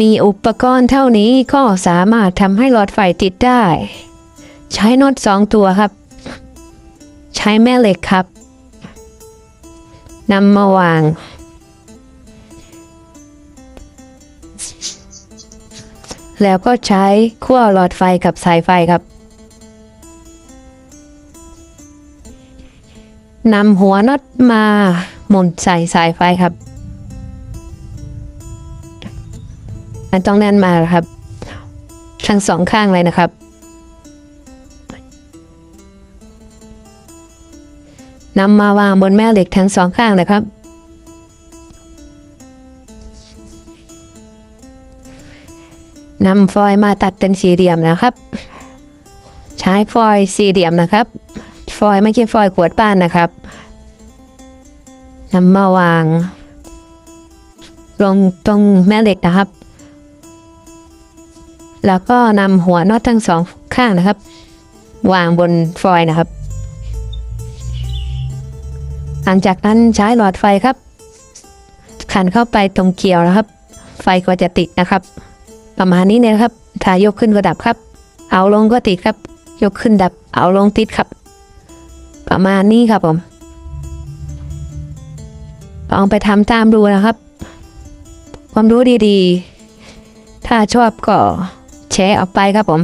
มีอุปกรณ์เท่านี้ก็สามารถทำให้หลอดไฟติดได้ ใช้น็อตสองตัวครับ ใช้แม่เหล็กครับนำมาวาง แล้วก็ใช้ขั้วหลอดไฟกับสายไฟครับนำหัวน็อตมาหมุนใส่สายไฟครับ ต้องแน่นมาครับทั้งสองข้างเลยนะครับนำมาวางบนแม่เหล็กทั้งสองข้างนะครับ นำฟอยล์มาตัดเป็นสี่เหลี่ยมนะครับ ใช้ฟอยล์สี่เหลี่ยมนะครับ ฟอยล์ไม่ใช่ฟอยล์ขวดป้านนะครับนำมาวางลงตรงแม่เหล็กนะครับ แล้วก็นำหัวน็อตทั้งสองข้างนะครับ วางบนฟอยล์นะครับ หลังจากนั้นใช้หลอดไฟครับขันเข้าไปตรงเกี่ยวนะครับ ไฟก็จะติดนะครับ ประมาณนี้เนี่ยนะครับถ้ายกขึ้นก็ดับครับ เอาลงก็ติดครับ ยกขึ้นดับ เอาลงติดครับ ประมาณนี้ครับผมลองไปทำตามดูนะครับ ความรู้ดีๆ ถ้าชอบก็ แชร์ออกไปครับผม